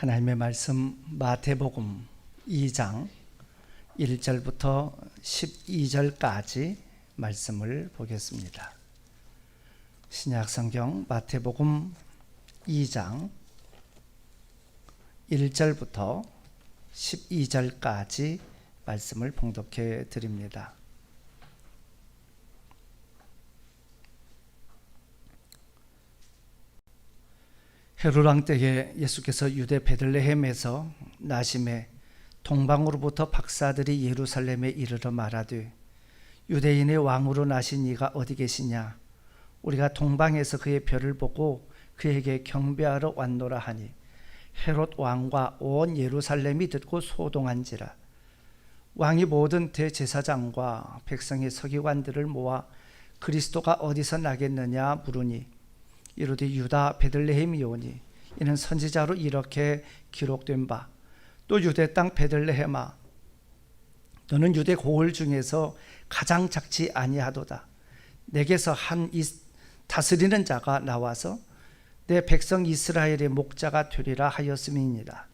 하나님의 말씀 마태복음 2장 1절부터 12절까지 말씀을 보겠습니다. 신약 성경 마태복음 2장 1절부터 12절까지 말씀을 봉독해 드립니다. 왕 때에 예수께서 유대 베들레헴에서 나심에 동방으로부터 박사들이 예루살렘에 이르러 말하되 유대인의 왕으로 나신 이가 어디 계시냐? 우리가 동방에서 그의 별을 보고 그에게 경배하러 왔노라 하니 헤롯 왕과 온 예루살렘이 듣고 소동한지라. 왕이 모든 대제사장과 백성의 서기관들을 모아 그리스도가 어디서 나겠느냐 물으니 이르되 유다 베들레헴이 오니 이는 선지자로 이렇게 기록된 바. 또 유대 땅 베들레헴아 너는 유대 고을 중에서 가장 작지 아니하도다. 내게서 한 이, 다스리는 자가 나와서 내 백성 이스라엘의 목자가 되리라 하였음이니라.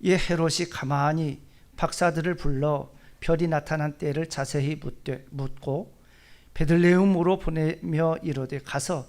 이에 헤롯이 가만히 박사들을 불러 별이 나타난 때를 자세히 묻되, 묻고 베들레헴으로 보내며 이르되 가서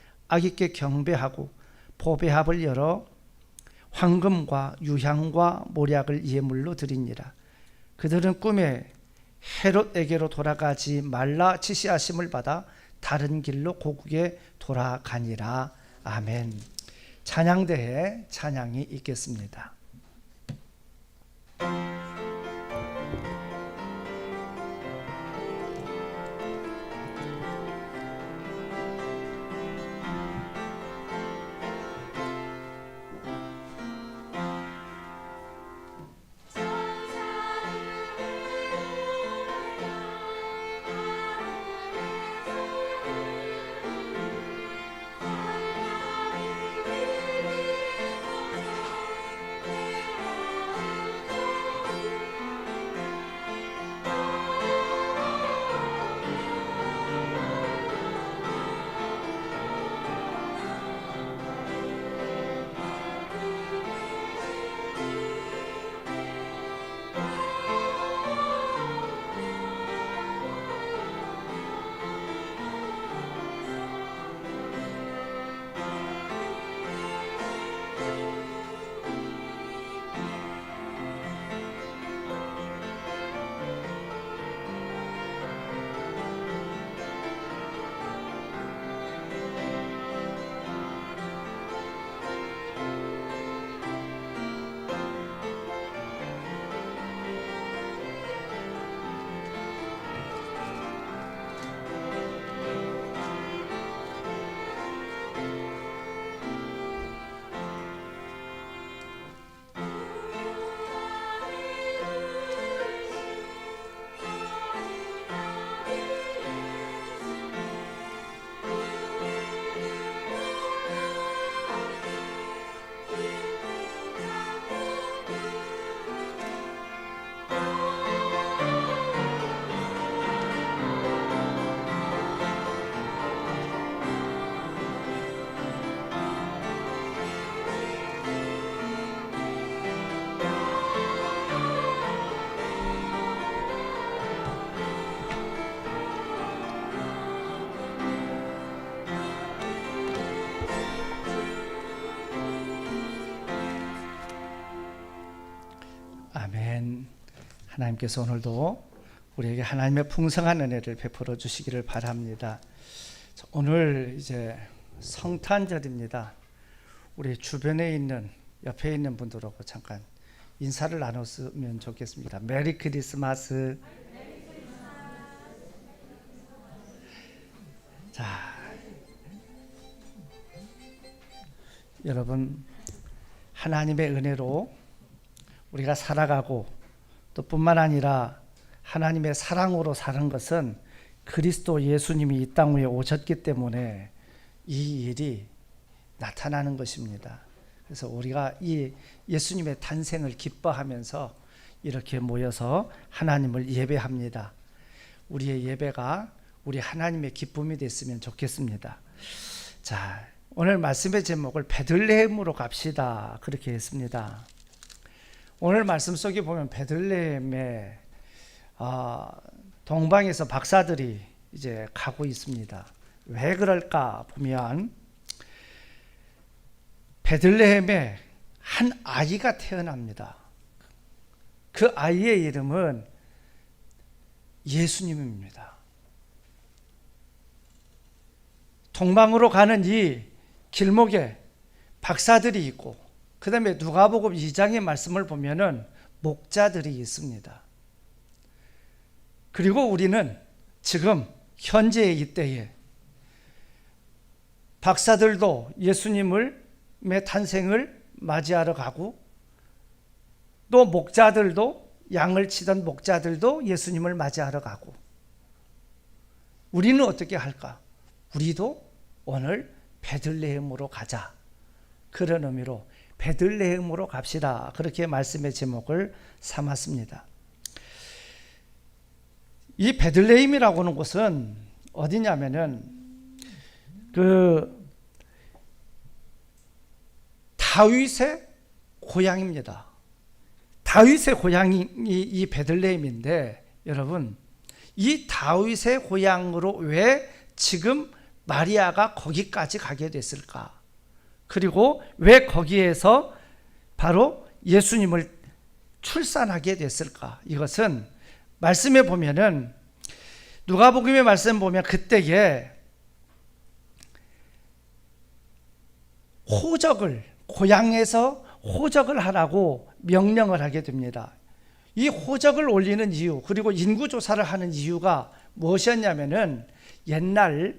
아기께 경배하고 보배합을 열어 황금과 유향과 모략을 예물로 드리니라. 그들은 꿈에 헤롯에게로 돌아가지 말라 지시하심을 받아 다른 길로 고국에 돌아가니라. 아멘. 찬양대에 찬양이 있겠습니다. 하나님께서 오늘도 우리에게 하나님의 풍성한 은혜를 베풀어 주시기를 바랍니다. 오늘 이제 성탄절입니다. 우리 주변에 있는 옆에 있는 분들하고 잠깐 인사를 나눴으면 좋겠습니다. 메리 크리스마스. 자, 여러분 하나님의 은혜로 우리가 살아가고 또 뿐만 아니라 하나님의 사랑으로 사는 것은 그리스도 예수님이 이 땅 위에 오셨기 때문에 이 일이 나타나는 것입니다. 그래서 우리가 이 예수님의 탄생을 기뻐하면서 이렇게 모여서 하나님을 예배합니다. 우리의 예배가 우리 하나님의 기쁨이 됐으면 좋겠습니다. 자, 오늘 말씀의 제목을 베들레헴으로 갑시다. 그렇게 했습니다. 오늘 말씀 속에 보면 베들레헴에 아, 동방에서 박사들이 이제 가고 있습니다. 왜 그럴까 보면 베들레헴에 한 아이가 태어납니다. 그 아이의 이름은 예수님입니다. 동방으로 가는 이 길목에 박사들이 있고 그 다음에 누가복음 2장의 말씀을 보면은 목자들이 있습니다. 그리고 우리는 지금 현재의 이때에 박사들도 예수님을 의 탄생을 맞이하러 가고 또 목자들도 양을 치던 목자들도 예수님을 맞이하러 가고 우리는 어떻게 할까? 우리도 오늘 베들레헴으로 가자. 그런 의미로 베들레헴으로 갑시다. 그렇게 말씀의 제목을 삼았습니다. 이 베들레헴이라고 하는 곳은 어디냐면은 그 다윗의 고향입니다. 다윗의 고향이 이 베들레헴인데 여러분 이 다윗의 고향으로 왜 지금 마리아가 거기까지 가게 됐을까? 그리고 왜 거기에서 바로 예수님을 출산하게 됐을까? 이것은 말씀에 보면은 누가복음의 말씀 보면 그때에 호적을 고향에서 호적을 하라고 명령을 하게 됩니다. 이 호적을 올리는 이유 그리고 인구 조사를 하는 이유가 무엇이었냐면은 옛날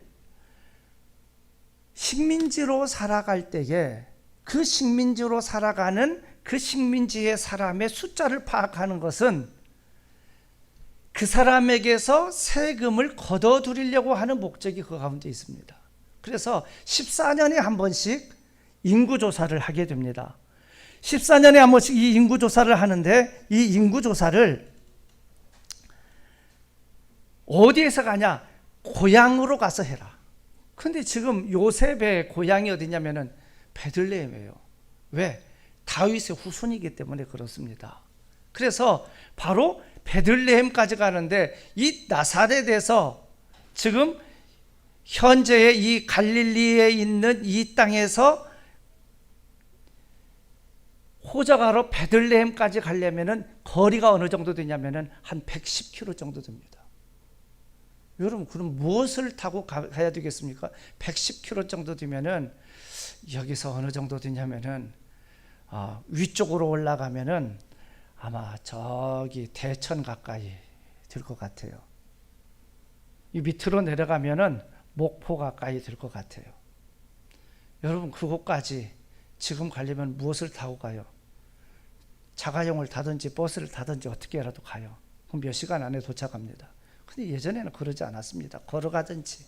식민지로 살아갈 때에 그 식민지로 살아가는 그 식민지의 사람의 숫자를 파악하는 것은 그 사람에게서 세금을 걷어들이려고 하는 목적이 그 가운데 있습니다. 그래서 14년에 한 번씩 인구조사를 하게 됩니다. 14년에 한 번씩 이 인구조사를 하는데 이 인구조사를 어디에서 가냐? 고향으로 가서 해라. 근데 지금 요셉의 고향이 어디냐면은 베들레헴이에요. 왜? 다윗의 후손이기 때문에 그렇습니다. 그래서 바로 베들레헴까지 가는데 이 나사렛에서 지금 현재의 이 갈릴리에 있는 이 땅에서 호적하러 베들레헴까지 가려면은 거리가 어느 정도 되냐면은 한 110km 정도 됩니다. 여러분 그럼 무엇을 타고 가, 야 되겠습니까? 110km 정도 되면은 여기서 어느 정도 되냐면은 어, 위쪽으로 올라가면은 아마 저기 대천 가까이 될것 같아요. 이 밑으로 내려가면은 목포 가까이 될것 같아요. 여러분 그곳까지 지금 가려면 무엇을 타고 가요? 자가용을 타든지 버스를 타든지 어떻게라도 가요. 그럼 몇 시간 안에 도착합니다. 근데 예전에는 그러지 않았습니다. 걸어가든지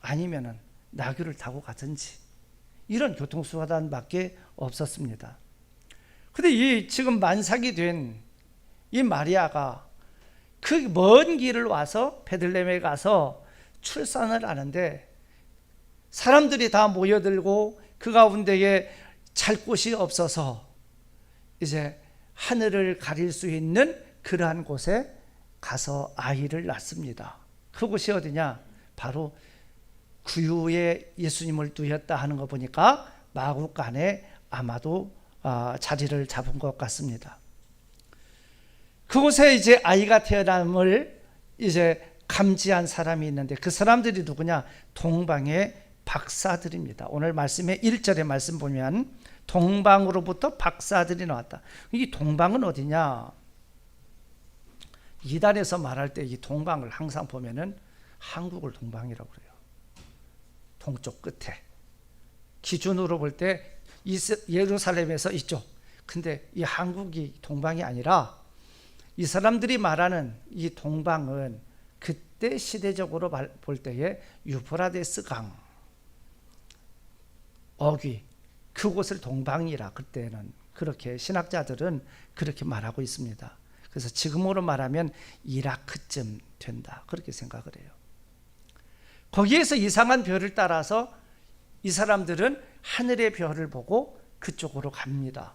아니면은 나귀를 타고 가든지 이런 교통수단밖에 없었습니다. 근데 이 지금 만삭이 된 이 마리아가 그 먼 길을 와서 베들레헴에 가서 출산을 하는데 사람들이 다 모여들고 그 가운데에 잘 곳이 없어서 이제 하늘을 가릴 수 있는 그러한 곳에 가서 아이를 낳습니다. 그곳이 어디냐? 바로 구유에 예수님을 두었다 하는 거 보니까 마국 안에 아마도 아, 자리를 잡은 것 같습니다. 그곳에 이제 아이가 태어남을 이제 감지한 사람이 있는데 그 사람들이 누구냐? 동방의 박사들입니다. 오늘 말씀의 1절의 말씀 보면 동방으로부터 박사들이 나왔다. 이 동방은 어디냐? 이단에서 말할 때 이 동방을 항상 보면은 한국을 동방이라고 그래요. 동쪽 끝에. 기준으로 볼 때 예루살렘에서 이쪽, 그 근데 이 한국이 동방이 아니라 이 사람들이 말하는 이 동방은 그때 시대적으로 발- 볼 때에 유프라데스 강 어귀 그곳을 동방이라 그때는 그렇게 신학자들은 그렇게 말하고 있습니다. 그래서 지금으로 말하면 이라크쯤 된다 그렇게 생각을 해요. 거기에서 이상한 별을 따라서 이 사람들은 하늘의 별을 보고 그쪽으로 갑니다.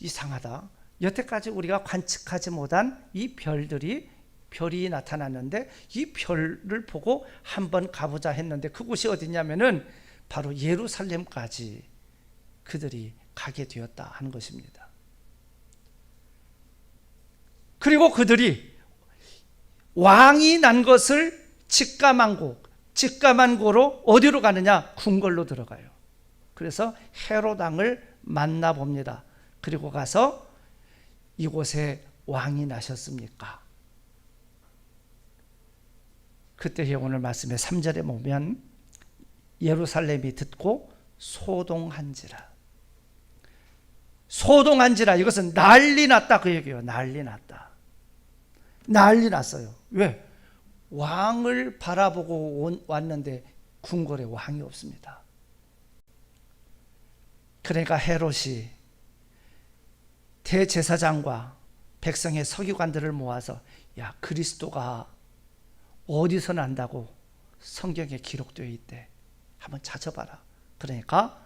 이상하다. 여태까지 우리가 관측하지 못한 이 별들이 별이 나타났는데 이 별을 보고 한번 가보자 했는데 그곳이 어디냐면은 바로 예루살렘까지 그들이 가게 되었다 하는 것입니다. 그리고 그들이 왕이 난 것을 직감한 곳, 직감한 고로 어디로 가느냐? 궁궐로 들어가요. 그래서 헤로당을 만나 봅니다. 그리고 가서 이곳에 왕이 나셨습니까? 그때 오늘 말씀에 3절에 보면 예루살렘이 듣고 소동한지라. 소동한지라 이것은 난리 났다 그 얘기예요. 난리 났다. 난리 났어요. 왜? 왕을 바라보고 온- 왔는데 궁궐에 왕이 없습니다. 그러니까 헤롯이 대제사장과 백성의 서기관들을 모아서 야 그리스도가 어디서 난다고 성경에 기록되어 있대. 한번 찾아봐라. 그러니까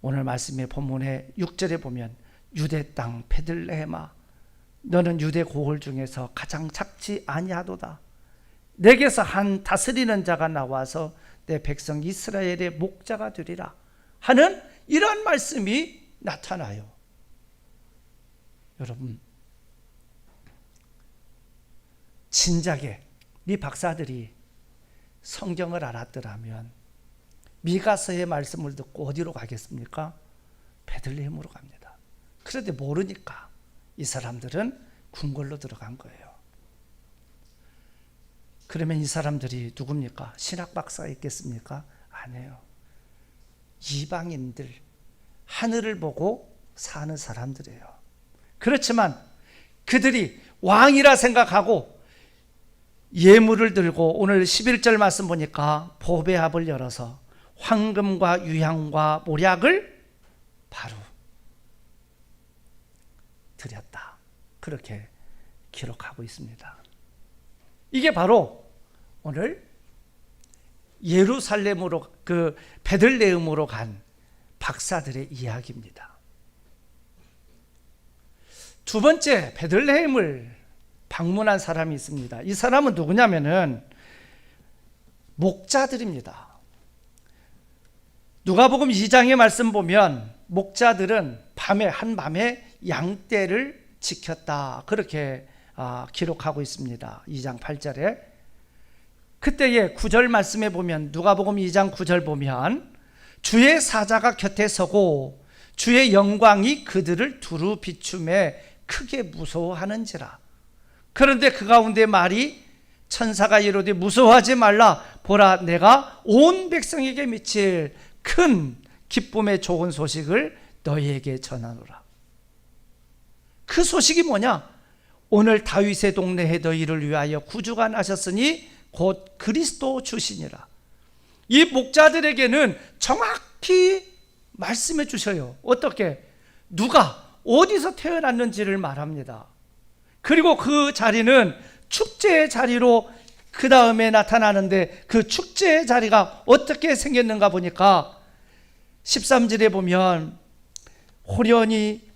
오늘 말씀의 본문의 6절에 보면 유대 땅 베들레헴아 너는 유대 고을 중에서 가장 작지 아니하도다. 내게서 한 다스리는 자가 나와서 내 백성 이스라엘의 목자가 되리라 하는 이런 말씀이 나타나요. 여러분 진작에 이 박사들이 성경을 알았더라면 미가서의 말씀을 듣고 어디로 가겠습니까? 베들레헴으로 갑니다. 그런데 모르니까 이 사람들은 궁궐로 들어간 거예요. 그러면 이 사람들이 누굽니까? 신학 박사가 있겠습니까? 아니에요. 이방인들, 하늘을 보고 사는 사람들이에요. 그렇지만 그들이 왕이라 생각하고 예물을 들고 오늘 11절 말씀 보니까 보배합을 열어서 황금과 유향과 모략을 바로 드렸다. 그렇게 기록하고 있습니다. 이게 바로 오늘 예루살렘으로 그 베들레헴으로 간 박사들의 이야기입니다. 두 번째 베들레헴을 방문한 사람이 있습니다. 이 사람은 누구냐면은 목자들입니다. 누가복음 2장의 말씀 보면 목자들은 밤에 한 밤에 양떼를 지켰다. 그렇게 아, 기록하고 있습니다. 2장 8절에 그때의 9절 말씀에 보면 누가복음 2장 9절 보면 주의 사자가 곁에 서고 주의 영광이 그들을 두루 비춤에 크게 무서워하는지라. 그런데 그 가운데 말이 천사가 이르되 무서워하지 말라 보라 내가 온 백성에게 미칠 큰 기쁨의 좋은 소식을 너희에게 전하노라. 그 소식이 뭐냐? 오늘 다윗의 동네에 너희를 위하여 구주가 나셨으니 곧 그리스도 주시니라. 이 목자들에게는 정확히 말씀해 주셔요. 어떻게? 누가 어디서 태어났는지를 말합니다. 그리고 그 자리는 축제의 자리로 그 다음에 나타나는데 그 축제의 자리가 어떻게 생겼는가 보니까 13절에 보면 호련히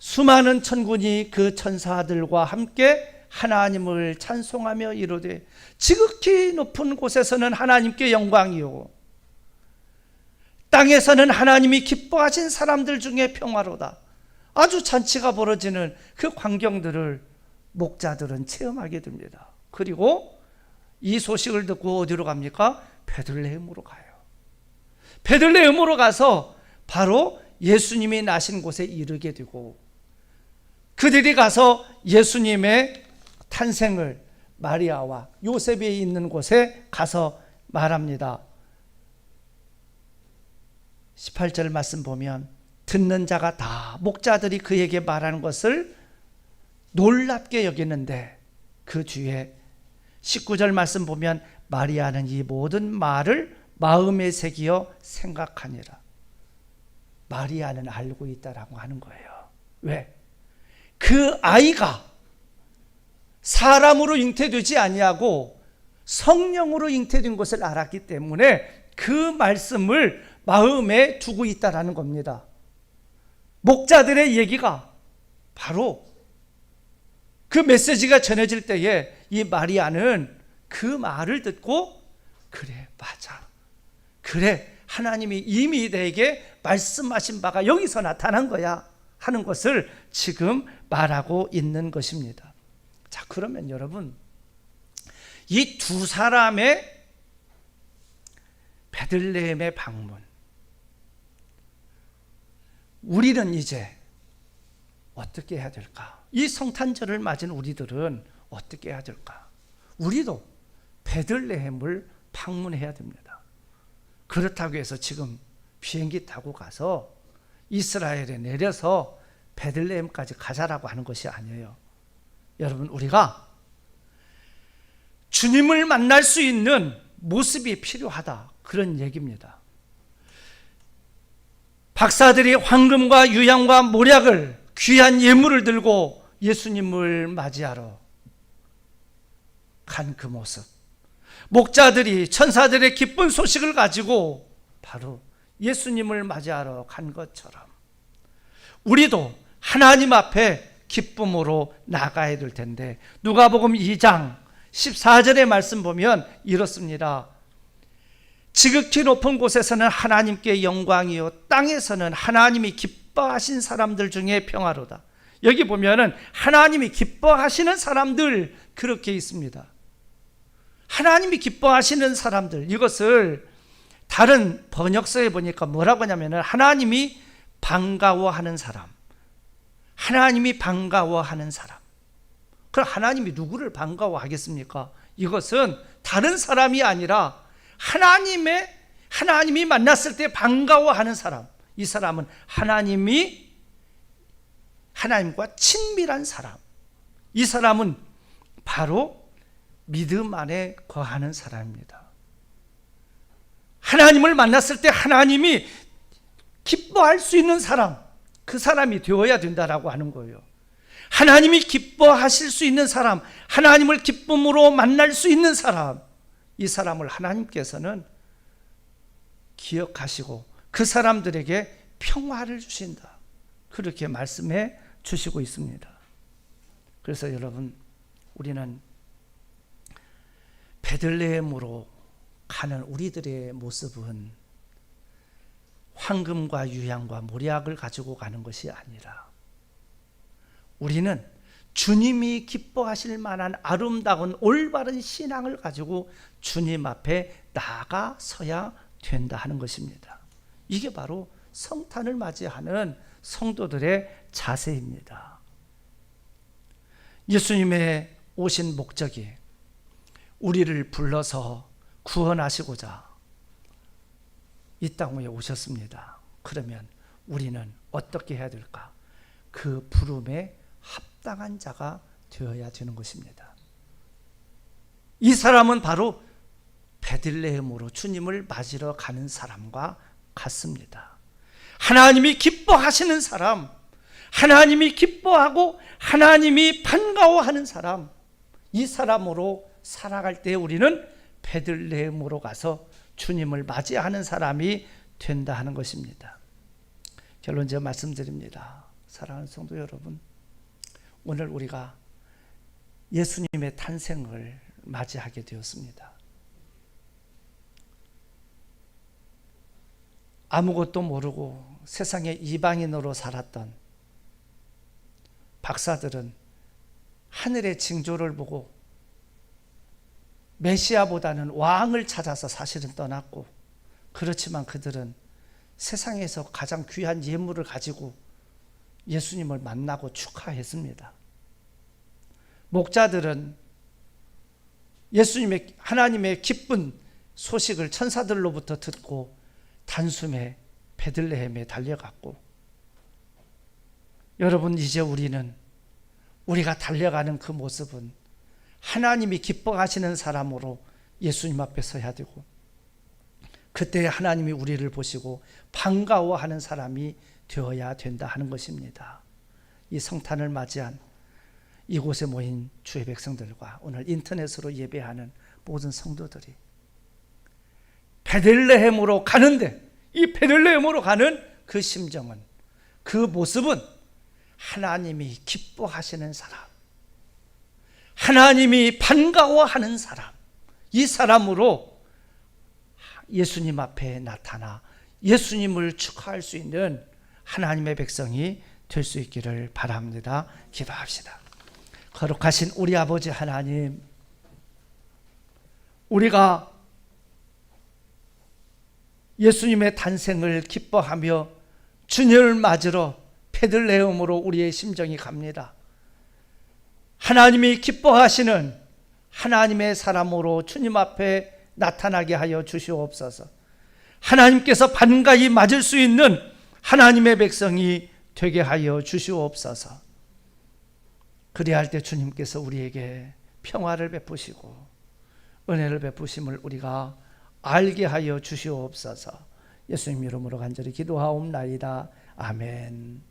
수많은 천군이 그 천사들과 함께 하나님을 찬송하며 이르되 지극히 높은 곳에서는 하나님께 영광이요 땅에서는 하나님이 기뻐하신 사람들 중에 평화로다. 아주 잔치가 벌어지는 그 광경들을 목자들은 체험하게 됩니다. 그리고 이 소식을 듣고 어디로 갑니까? 베들레헴으로 가요. 베들레헴으로 가서 바로 예수님이 나신 곳에 이르게 되고 그들이 가서 예수님의 탄생을 마리아와 요셉이 있는 곳에 가서 말합니다. 18절 말씀 보면 듣는 자가 다 목자들이 그에게 말하는 것을 놀랍게 여기는데 그 뒤에 19절 말씀 보면 마리아는 이 모든 말을 마음에 새기어 생각하니라. 마리아는 알고 있다라고 하는 거예요. 왜? 그 아이가 사람으로 잉태되지 아니하고 성령으로 잉태된 것을 알았기 때문에 그 말씀을 마음에 두고 있다라는 겁니다. 목자들의 얘기가 바로 그 메시지가 전해질 때에 이 마리아는 그 말을 듣고 그래 맞아 그래 하나님이 이미 내게 말씀하신 바가 여기서 나타난 거야 하는 것을 지금 말하고 있는 것입니다. 자 그러면 여러분 이 두 사람의 베들레헴의 방문 우리는 이제 어떻게 해야 될까? 이 성탄절을 맞은 우리들은 어떻게 해야 될까? 우리도 베들레헴을 방문해야 됩니다. 그렇다고 해서 지금 비행기 타고 가서 이스라엘에 내려서 베들레헴까지 가자라고 하는 것이 아니에요. 여러분, 우리가 주님을 만날 수 있는 모습이 필요하다. 그런 얘기입니다. 박사들이 황금과 유향과 모략을 귀한 예물을 들고 예수님을 맞이하러 간 그 모습. 목자들이 천사들의 기쁜 소식을 가지고 바로 예수님을 맞이하러 간 것처럼 우리도 하나님 앞에 기쁨으로 나가야 될 텐데 누가복음 2장 14절의 말씀 보면 이렇습니다. 지극히 높은 곳에서는 하나님께 영광이요 땅에서는 하나님이 기뻐하신 사람들 중에 평화로다. 여기 보면은 하나님이 기뻐하시는 사람들 그렇게 있습니다. 하나님이 기뻐하시는 사람들 이것을 다른 번역서에 보니까 뭐라고 하냐면은 하나님이 반가워하는 사람. 하나님이 반가워하는 사람. 그럼 하나님이 누구를 반가워하겠습니까? 이것은 다른 사람이 아니라 하나님의 하나님이 만났을 때 반가워하는 사람. 이 사람은 하나님이 하나님과 친밀한 사람. 이 사람은 바로 믿음 안에 거하는 사람입니다. 하나님을 만났을 때 하나님이 기뻐할 수 있는 사람, 그 사람이 되어야 된다라고 하는 거예요. 하나님이 기뻐하실 수 있는 사람, 하나님을 기쁨으로 만날 수 있는 사람, 이 사람을 하나님께서는 기억하시고 그 사람들에게 평화를 주신다. 그렇게 말씀해 주시고 있습니다. 그래서 여러분, 우리는 베들레헴으로 가는 우리들의 모습은 황금과 유향과 모략을 가지고 가는 것이 아니라 우리는 주님이 기뻐하실 만한 아름다운 올바른 신앙을 가지고 주님 앞에 나가서야 된다 하는 것입니다. 이게 바로 성탄을 맞이하는 성도들의 자세입니다. 예수님의 오신 목적이 우리를 불러서 구원하시고자 이 땅에 오셨습니다. 그러면 우리는 어떻게 해야 될까? 그 부름에 합당한 자가 되어야 되는 것입니다. 이 사람은 바로 베들레헴으로 주님을 맞으러 가는 사람과 같습니다. 하나님이 기뻐하시는 사람, 하나님이 기뻐하고 하나님이 반가워하는 사람, 이 사람으로 살아갈 때 우리는 베들레헴으로 가서 주님을 맞이하는 사람이 된다 하는 것입니다. 결론적으로 말씀드립니다. 사랑하는 성도 여러분, 오늘 우리가 예수님의 탄생을 맞이하게 되었습니다. 아무것도 모르고 세상에 이방인으로 살았던 박사들은 하늘의 징조를 보고 메시아보다는 왕을 찾아서 사실은 떠났고 그렇지만 그들은 세상에서 가장 귀한 예물을 가지고 예수님을 만나고 축하했습니다. 목자들은 예수님의 하나님의 기쁜 소식을 천사들로부터 듣고 단숨에 베들레헴에 달려갔고 여러분 이제 우리는 우리가 달려가는 그 모습은 하나님이 기뻐하시는 사람으로 예수님 앞에 서야 되고 그때 하나님이 우리를 보시고 반가워하는 사람이 되어야 된다 하는 것입니다. 이 성탄을 맞이한 이곳에 모인 주의 백성들과 오늘 인터넷으로 예배하는 모든 성도들이 베들레헴으로 가는데 이 베들레헴으로 가는 그 심정은 그 모습은 하나님이 기뻐하시는 사람 하나님이 반가워하는 사람 이 사람으로 예수님 앞에 나타나 예수님을 축하할 수 있는 하나님의 백성이 될 수 있기를 바랍니다. 기도합시다. 거룩하신 우리 아버지 하나님, 우리가 예수님의 탄생을 기뻐하며 주님을 맞으러 페들레움으로 우리의 심정이 갑니다. 하나님이 기뻐하시는 하나님의 사람으로 주님 앞에 나타나게 하여 주시옵소서. 하나님께서 반가이 맞을 수 있는 하나님의 백성이 되게 하여 주시옵소서. 그래야 할때 주님께서 우리에게 평화를 베푸시고 은혜를 베푸심을 우리가 알게 하여 주시옵소서. 예수님 이름으로 간절히 기도하옵나이다. 아멘.